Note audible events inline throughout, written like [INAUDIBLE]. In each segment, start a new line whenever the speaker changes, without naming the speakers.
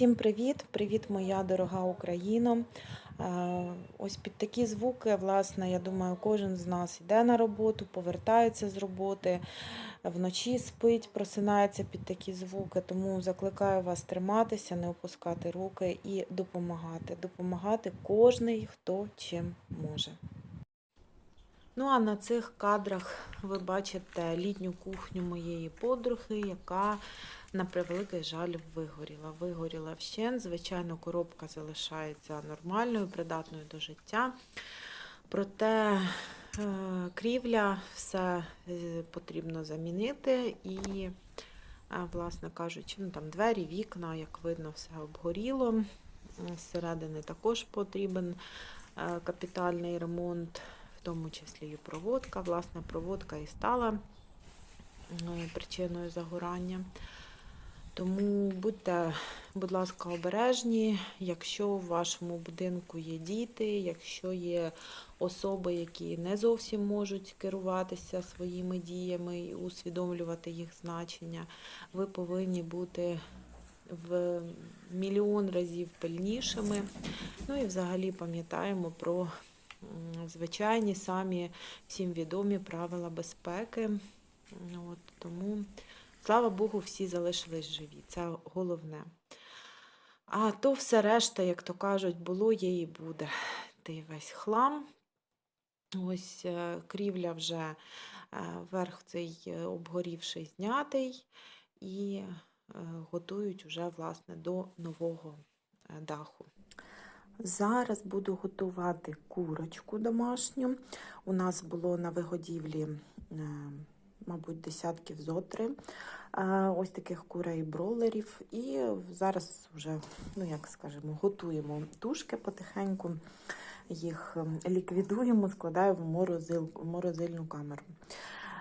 Всім привіт! Привіт, моя дорога Україно. Е, Ось під такі звуки, власне, я думаю, кожен з нас йде на роботу, повертається з роботи, вночі спить, просинається під такі звуки. Тому закликаю вас триматися, не опускати руки і допомагати. Допомагати кожний, хто чим може. Ну а на цих кадрах ви бачите літню кухню моєї подруги, яка на превеликий жаль вигоріла. Вигоріла вщент. Звичайно, коробка залишається нормальною, придатною до життя. Проте е, крівля все е, потрібно замінити і, е, власне кажучи, ну там двері, вікна, як видно, все обгоріло. Зсередини також потрібен капітальний ремонт, в тому числі і проводка. Власне, проводка і стала е, причиною загорання. Тому будьте, будь ласка, обережні, якщо в вашому будинку є діти, якщо є особи, які не зовсім можуть керуватися своїми діями і усвідомлювати їх значення, ви повинні бути в мільйон разів пильнішими. Ну і взагалі пам'ятаємо про звичайні самі всім відомі правила безпеки. От, тому Слава Богу, всі залишились живі. Це головне. А то все решта, як то кажуть, було, є і буде. Той весь хлам. Ось е, крівля вже е, верх цей е, обгорівший знятий і готують вже власне до нового даху. Зараз буду готувати курочку домашню. У нас було на вигодівлі, е, мабуть, десятків зо три е, ось таких курей бролерів. І зараз вже, ну як скажемо, готуємо тушки потихеньку, їх ем, ліквідуємо, складаю в морозил, в морозильну камеру.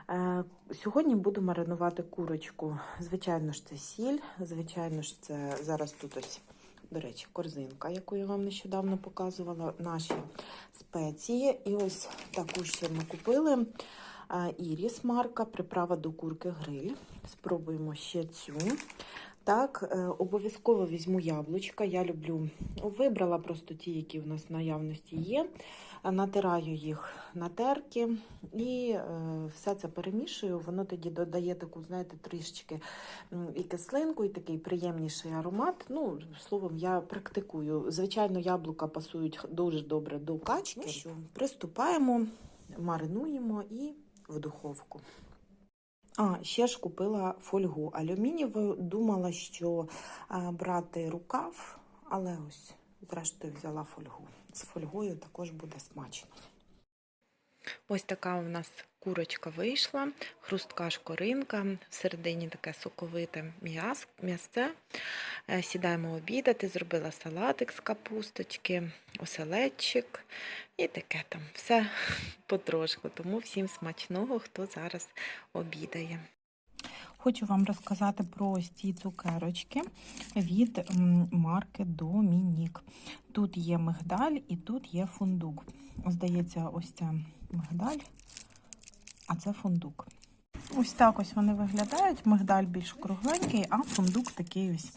Е, Сьогодні буду маринувати курочку. Звичайно ж, це сіль, звичайно ж, це зараз тут ось. До речі, корзинка, яку я вам нещодавно показувала, наші спеції. І ось таку ще ми купили. Іріс марка, приправа до курки гриль. Спробуємо ще цю. Так, е, обов'язково візьму яблучка. Я люблю, вибрала просто ті, які в нас в наявності є. Натираю їх на терки і е, все це перемішую. Воно тоді додає таку, знаєте, трішечки і кислинку, і такий приємніший аромат. Ну, словом, я практикую. Звичайно, яблука пасують дуже добре до качки. Ну, що, приступаємо, маринуємо і в духовку. А, ще ж купила фольгу алюмінієву. Думала, що брати рукав, але ось, зрештою, взяла фольгу. З фольгою також буде смачно. Ось така у нас курочка вийшла, хрустка шкоринка, всередині таке соковите м'яс- м'ясце. Е, Сідаємо обідати, зробила салатик з капусточки, оселедчик і таке там. Все [LAUGHS] потрошку. Тому всім смачного, хто зараз обідає. Хочу вам розказати про ось ці цукерочки від марки Домінік. Тут є мигдаль і тут є фундук. Здається, ось це мигдаль, а це фундук. Ось так ось вони виглядають. Мигдаль більш кругленький, а фундук такий ось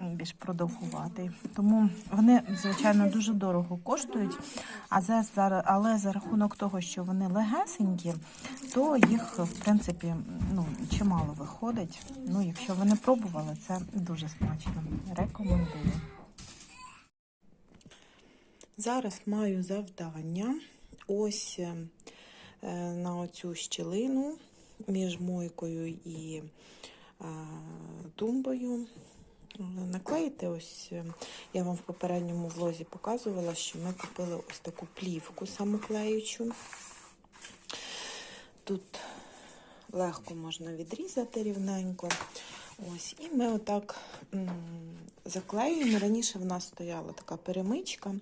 більш продовгуватий. Тому вони, звичайно, дуже дорого коштують, але за рахунок того, що вони легесенькі, то їх, в принципі, ну, чимало виходить. Ну, якщо ви не пробували, це дуже смачно. Рекомендую. Зараз маю завдання ось е, на оцю щілину між мойкою і е, тумбою. е, Наклеїти ось, е, я вам в попередньому влозі показувала, що ми купили ось таку плівку самоклеючу. Тут легко можна відрізати рівненько. Ось, і ми отак заклеюємо. Раніше в нас стояла така перемичка,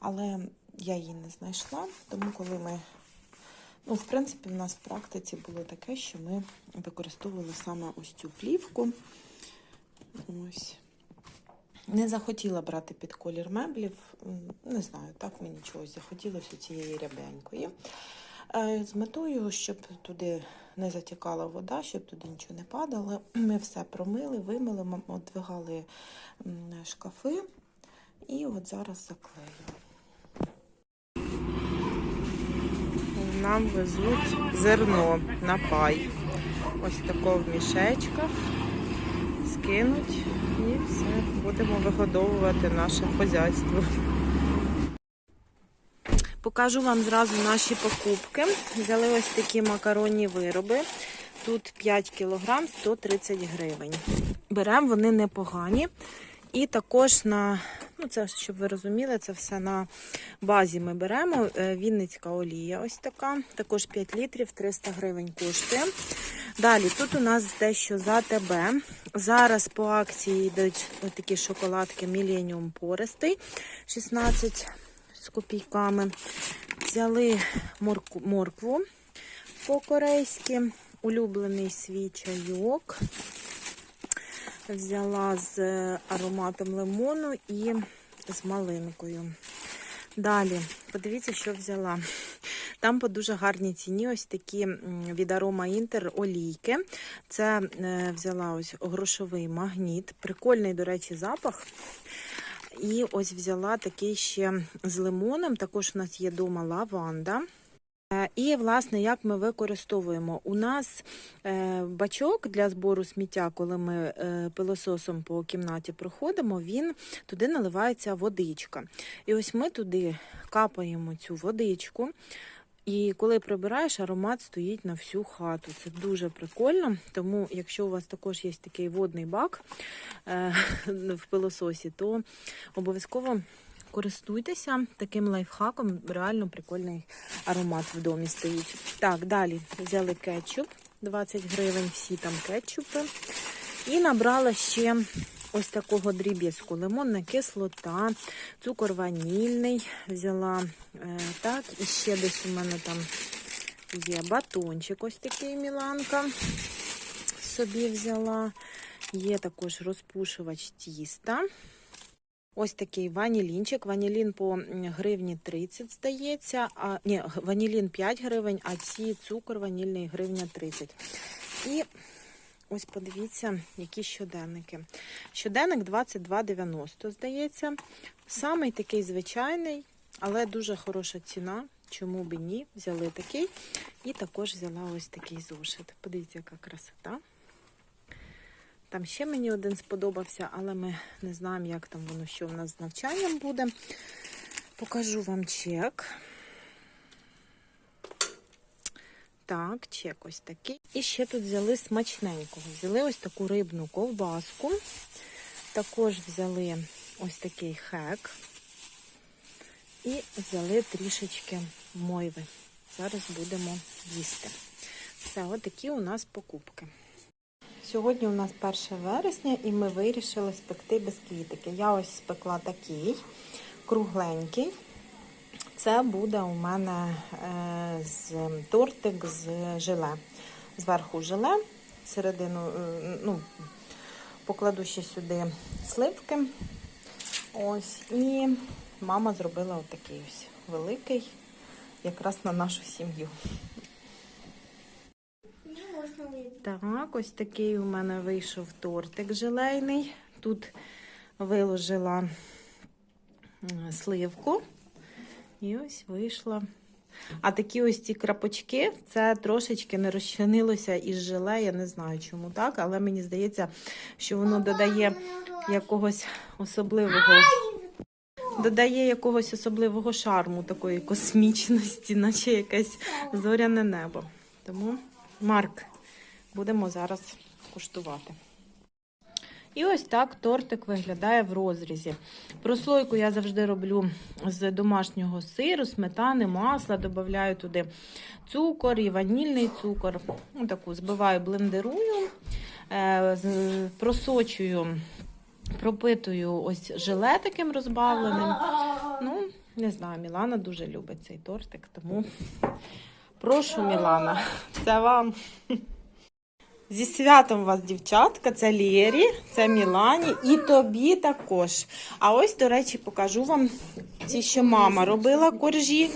але я її не знайшла. Тому коли ми, ну, в принципі, в нас в практиці було таке, що ми використовували саме ось цю плівку. Ось. Не захотіла брати під колір меблів. Не знаю, так мені чогось захотілося цієї рябенької. Е, З метою, щоб туди не затікала вода, щоб туди нічого не падало. [CLEARS THROAT] Ми все промили, вимили, одвигали шкафи. І от зараз заклею. Нам везуть зерно на пай. Ось тако в мішечках. Скинуть і все. Будемо вигодовувати наше хазяйство. Покажу вам зразу наші покупки. Взяли ось такі макаронні вироби. Тут 5 кг 130 гривень. Беремо вони непогані. І також на, ну це щоб ви розуміли, це все на базі ми беремо. Е, Вінницька олія ось така. Також 5 літрів, 300 гривень коштує. Далі тут у нас дещо за ТБ. Зараз по акції йдуть такі шоколадки Millennium пористий 16 з копійками. Взяли моркву по-корейськи, улюблений свій чайок. Взяла з ароматом лимону і з малинкою. Далі, подивіться, що взяла. Там по дуже гарній ціні ось такі від Арома Інтер олійки. Це е, взяла ось грошовий магніт. Прикольний, до речі, запах. І ось взяла такий ще з лимоном. Також у нас є вдома лаванда. Е, І, власне, як ми використовуємо? У нас е, бачок для збору сміття, коли ми е, пилососом по кімнаті проходимо, він туди наливається водичка. І ось ми туди капаємо цю водичку. І коли прибираєш, аромат стоїть на всю хату. Це дуже прикольно. Тому, якщо у вас також є такий водний бак [LAUGHS] в пилососі, то обов'язково користуйтеся таким лайфхаком. Реально прикольний аромат в домі стоїть. Так, далі взяли кетчуп, 20 гривень, всі там кетчупи. І набрала ще ось такого дріб'язку. Лимонна кислота, цукор ванільний взяла. Е, так, і ще десь у мене там є батончик, ось такий Міланка. Собі взяла. Є також розпушувач тіста. Ось такий ванілінчик. Ванілін по гривні 30, здається. А, ні, ванілін 5 гривень, а ці цукор ванільний гривня 30. І ось подивіться, які щоденники. Щоденник 22,90, здається. Самий такий звичайний, але дуже хороша ціна. Чому б ні? Взяли такий. І також взяла ось такий зошит. Подивіться, яка красота. Там ще мені один сподобався, але ми не знаємо, як там воно, що в нас з навчанням буде. Покажу вам чек. Так, чек ось такий. І ще тут взяли смачненького. Взяли ось таку рибну ковбаску. Також взяли ось такий хек. І взяли трішечки мойви. Зараз будемо їсти. Все, отакі у нас покупки. Сьогодні у нас 1 вересня і ми вирішили спекти бісквітики. Я ось спекла такий кругленький. Це буде у мене е, з тортик з желе. Зверху желе, середину, е, ну, покладу ще сюди сливки. Ось, і мама зробила отакий ось великий, якраз на нашу сім'ю. Так, ось такий у мене вийшов тортик желейний. Тут виложила сливку. І ось вийшла. А такі ось ці крапочки, це трошечки не розчинилося із желе. Я не знаю, чому так, але мені здається, що воно додає якогось особливого. Додає якогось особливого шарму, такої космічності, наче якесь зоряне небо. Тому, Марк, будемо зараз куштувати. І ось так тортик виглядає в розрізі. Прослойку я завжди роблю з домашнього сиру, сметани, масла, додаю туди цукор і ванільний цукор. Ну, таку збиваю, блендерую, е, просочую, пропитую ось желе таким розбавленим. Ну, не знаю, Мілана дуже любить цей тортик, тому прошу, Мілана, це вам. Зі святом вас, дівчатка, це Лєрі, це Мілані і тобі також. А ось, до речі, покажу вам ці, що мама робила коржі.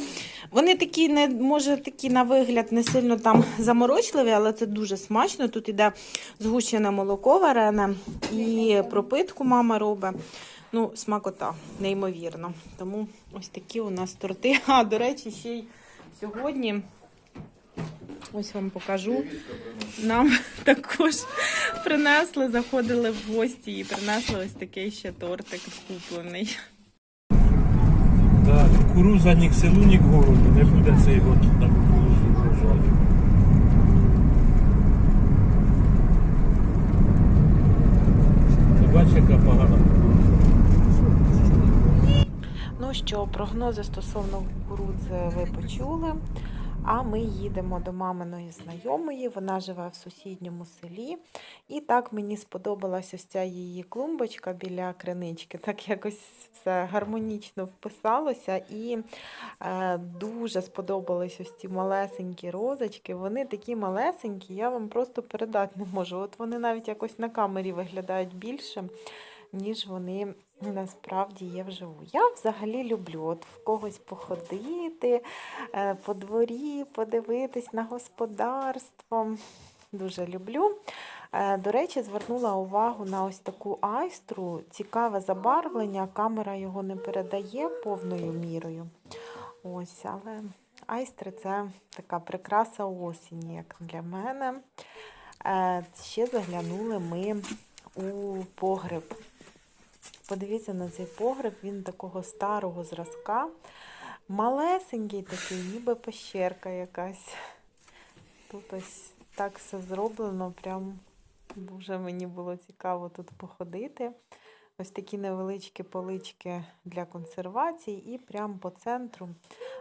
Вони такі, не, може, такі на вигляд не сильно там заморочливі, але це дуже смачно. Тут іде згущене молоко варене і пропитку мама робить. Ну, смакота, неймовірно. Тому ось такі у нас торти. А, до речі, ще й сьогодні. Ось вам покажу. Нам [LAUGHS] також принесли, заходили в гості і принесли ось такий ще тортик куплений.
Да, кукуруза ні к селу, ні к городу. Не буде цей год на кукурузу врожаю. Ти бачиш, яка погана кукуруза.
Ну що, прогнози стосовно кукурудзи ви почули. А ми їдемо до маминої знайомої. Вона живе в сусідньому селі. І так мені сподобалася ось ця її клумбочка біля кринички. Так якось все гармонічно вписалося. І е, дуже сподобались ось ці малесенькі розочки. Вони такі малесенькі, я вам просто передати не можу. От вони навіть якось на камері виглядають більше, ніж вони насправді є вживу. Я взагалі люблю от в когось походити, е, по дворі, подивитись на господарство. Дуже люблю. Е, До речі, звернула увагу на ось таку айстру. Цікаве забарвлення. Камера його не передає повною мірою. Ось, але айстри це така прикраса осені, як для мене. Е, Ще заглянули ми у погреб. Подивіться на цей погреб, він такого старого зразка. Малесенький такий, ніби пещерка якась. Тут ось так все зроблено, прям дуже мені було цікаво тут походити. Ось такі невеличкі полички для консервації, і прямо по центру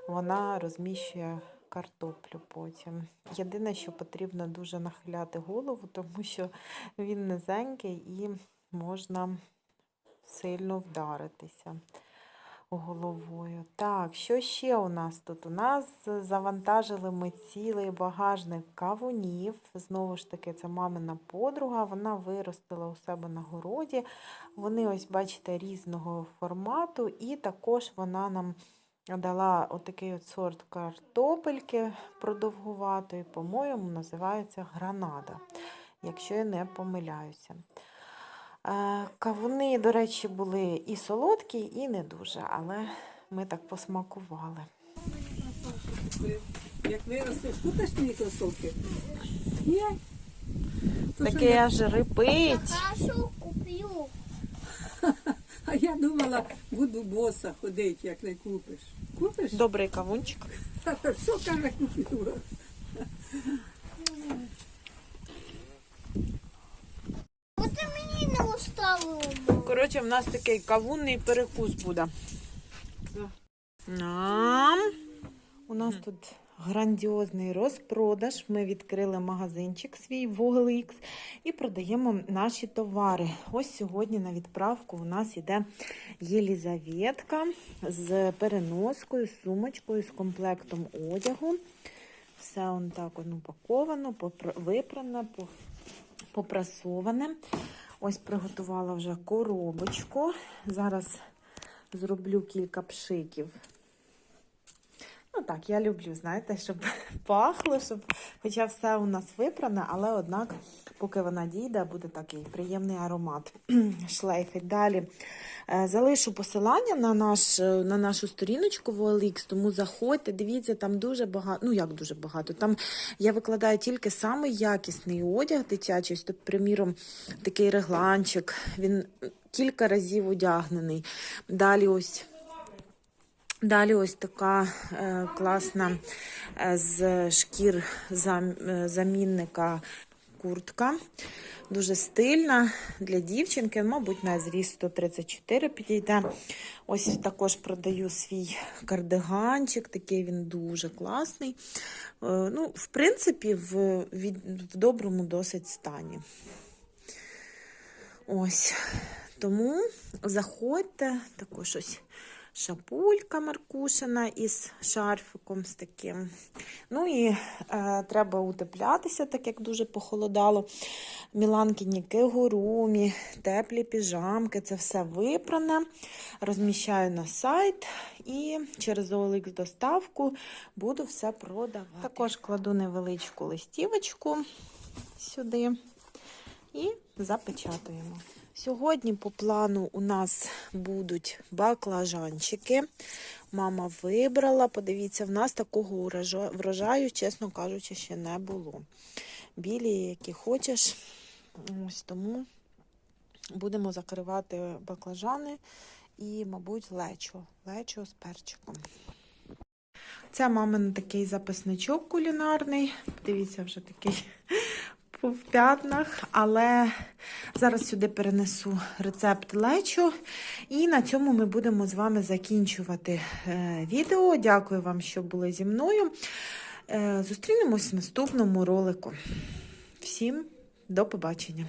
вона розміщує картоплю потім. Єдине, що потрібно дуже нахиляти голову, тому що він низенький і можна сильно вдаритися головою. Так, що ще у нас тут? У нас завантажили ми цілий багажник кавунів. Знову ж таки, це мамина подруга. Вона виростила у себе на городі. Вони, ось, бачите, різного формату, і також вона нам дала отакий от сорт картопельки продовгуватої, по-моєму, називається гранада, якщо я не помиляюся. Е, Кавуни, до речі, були і солодкі, і не дуже, але ми так посмакували.
Як виростеш, купиш мені кросовки? Ні.
Таке
я-
аж рипить.
Куплю. [LAUGHS]
А я думала, буду боса ходити, як не купиш. Купиш?
Добрий кавунчик. [LAUGHS]
Що каже, купила?
От ти мені не оставила.
Коротше, в нас такий кавунний перекус буде. У нас тут грандіозний розпродаж. Ми відкрили магазинчик свій Vogelix і продаємо наші товари. Ось сьогодні на відправку у нас йде Єлізаветка з переноскою, сумочкою, з комплектом одягу. Все он так упаковано, випране, попрасоване. Ось приготувала вже коробочку. Зараз зроблю кілька пшиків. Ну так, я люблю, знаєте, щоб [LAUGHS] пахло, щоб, хоча все у нас випране, але однак, поки вона дійде, буде такий приємний аромат [CLEARS THROAT] шлейфить. Далі е, залишу посилання на, наш, е, на нашу сторіночку в OLX, тому заходьте, дивіться, там дуже багато, ну як дуже багато. Там я викладаю тільки самий якісний одяг дитячий, тобто, приміром, такий регланчик, він кілька разів одягнений. Далі ось. Далі ось така е, класна е, з шкір зам, е, замінника куртка. Дуже стильна для дівчинки, мабуть, на зріст 134 підійде. Ось також продаю свій кардиганчик, такий він дуже класний. Е, ну, в принципі, в, від, в доброму досить стані. Ось. Тому заходьте, також ось шапулька Маркушина із шарфиком з таким. Ну і е, треба утеплятися, так як дуже похолодало. Міланкіні кигурумі, теплі піжамки, це все випране. Розміщаю на сайт і через OLX доставку буду все продавати. Також кладу невеличку листівочку сюди і запечатуємо. Сьогодні по плану у нас будуть баклажанчики. Мама вибрала. Подивіться, в нас такого врожаю, чесно кажучи, ще не було. Білі, які хочеш. Ось тому будемо закривати баклажани і, мабуть, лечо. Лечо з перчиком. Це мамин такий записничок кулінарний. Подивіться, вже такий в п'ятнах, але зараз сюди перенесу рецепт лечо. І на цьому ми будемо з вами закінчувати е, відео. Дякую вам, що були зі мною. Е, Зустрінемось в наступному ролику. Всім до побачення!